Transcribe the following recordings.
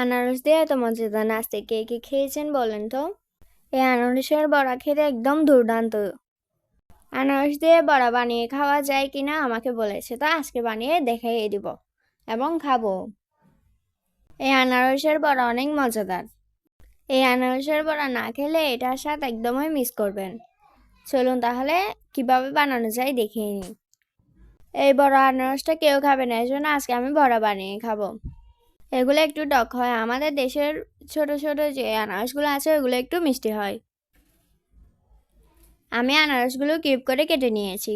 আনারস দিয়ে এত মজাদার নাস্তা কে কে খেয়েছেন বলেন তো? এই আনারসের বড়া খেতে একদম দুর্দান্ত। আনারস দিয়ে বড়া বানিয়ে খাওয়া যায় কিনা আমাকে বলেছে, তো আজকে বানিয়ে দেখাইয়ে দিব এবং খাব। এই আনারসের বড়া অনেক মজাদার। এই আনারসের বড়া না খেলে এটার স্বাদ একদমই মিস করবেন। চলুন তাহলে কীভাবে বানানো যায় দেখিয়ে নিই। এই বড় আনারসটা কেউ খাবে না এই জন্য আজকে আমি বড়া বানিয়ে খাব। এগুলো একটু টক হয়। আমাদের দেশের ছোট ছোট যে আনারসগুলো আছে ওগুলো একটু মিষ্টি হয়। আমি আনারসগুলো কিউব করে কেটে নিয়েছি।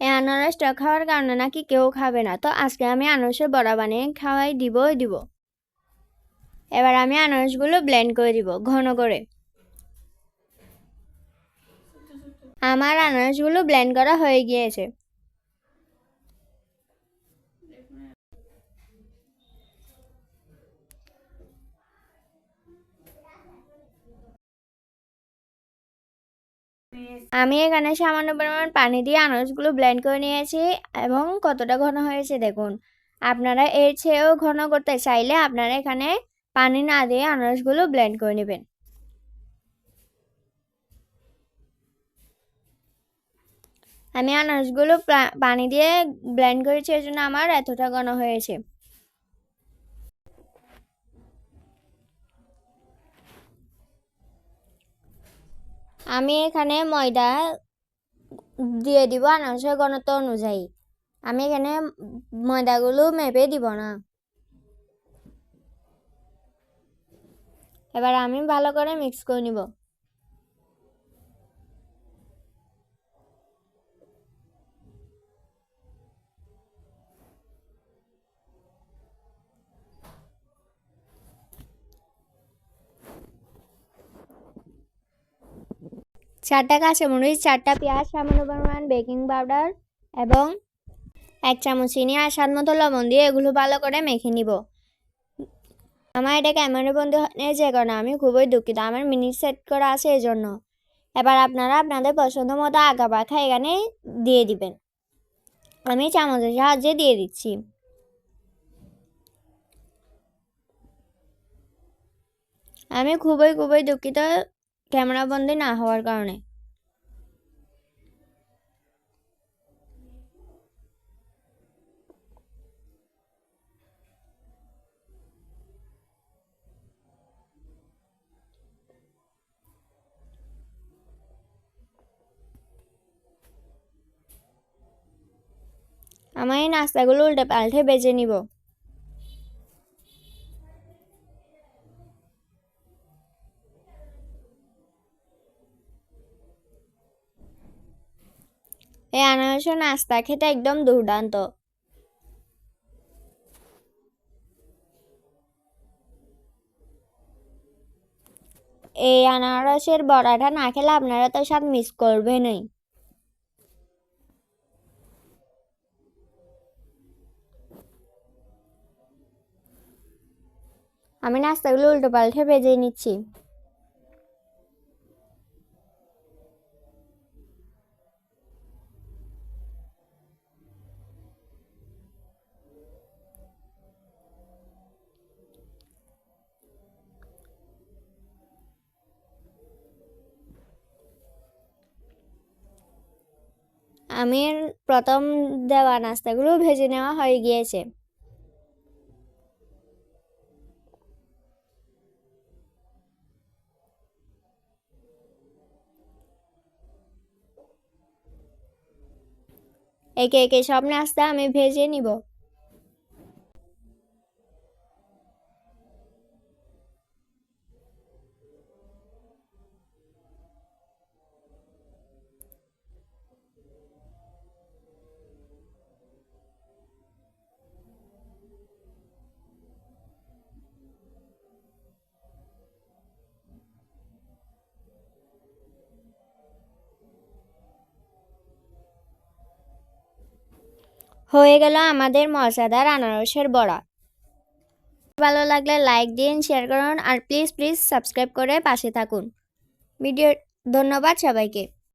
এই আনারস টক খাওয়ার কারণে নাকি কেউ খাবে না। তো আজকে আমি আনারসের বড়া বানিয়ে খাওয়াই দিবই, দিব। এবার আমি আনারসগুলো ব্লেন্ড করে দিব, ঘন করে। আমার আনারসগুলো ব্লেন্ড করা হয়ে গিয়েছে। আমি এখানে সামান্য পরিমাণ পানি দিয়ে আনারসগুলো ব্লেন্ড করে নিয়েছি এবং কতটা ঘন হয়েছে দেখুন। আপনারা এর চেয়েও ঘন করতে চাইলে আপনারা এখানে পানি না দিয়ে আনারসগুলো ব্লেন্ড করে নেবেন। আমি আনারসগুলো পানি দিয়ে ব্লেন্ড করেছি, এর জন্য আমার এতটা ঘন হয়েছে। আমি এখানে ময়দা দিয়ে দিব আনারসের ঘনত্ব অনুযায়ী। আমি এখানে ময়দাগুলো মেপে দিব না। এবার আমি ভালো করে মিক্স করে নিব। চারটা কাঁচামরিচ চারটা পেঁয়াজ, সামান্য পরিমাণ বেকিং পাউডার এবং এক চামচ চিনি আর স্বাদ মতো লবণ দিয়ে এগুলো ভালো করে মেখে নিব। আমার এটা ক্যামেরা বন্ধু হয়ে যে কারণে আমি খুবই দুঃখিত। আমার মিনিট সেট করা আছে এই জন্য এবার আপনারা আপনাদের পছন্দ মতো আঁকা পাখা এখানে দিয়ে দিবেন। আমি চামচের সাহায্যে দিয়ে দিচ্ছি। আমি খুবই খুবই দুঃখিত ক্যামেরা বন্দি না হওয়ার কারণে। আমার এই নাস্তাগুলো উল্টে পাল্টে বেজে নিব। এই আনারসের নাস্তা খেতে একদম দুর্দান্ত। এই আনারসের বড়াটা না খেলে আপনারা তো স্বাদ মিস করবেনই। আমি নাস্তাগুলো উল্টো পাল্টে ভেজে নিচ্ছি। আমি প্রথম দেওয়া নাস্তাগুলো ভেজে নেওয়া হয়ে গিয়েছে। একে একে সব নাস্তা আমি ভেজে নিব। হয়ে গেল আমাদের মজাদার আনারসের বড়া। ভালো লাগলে লাইক দিন শেয়ার করুন, আর প্লিজ প্লিজ সাবস্ক্রাইব করে পাশে থাকুন। ভিডিও ধন্যবাদ সবাইকে।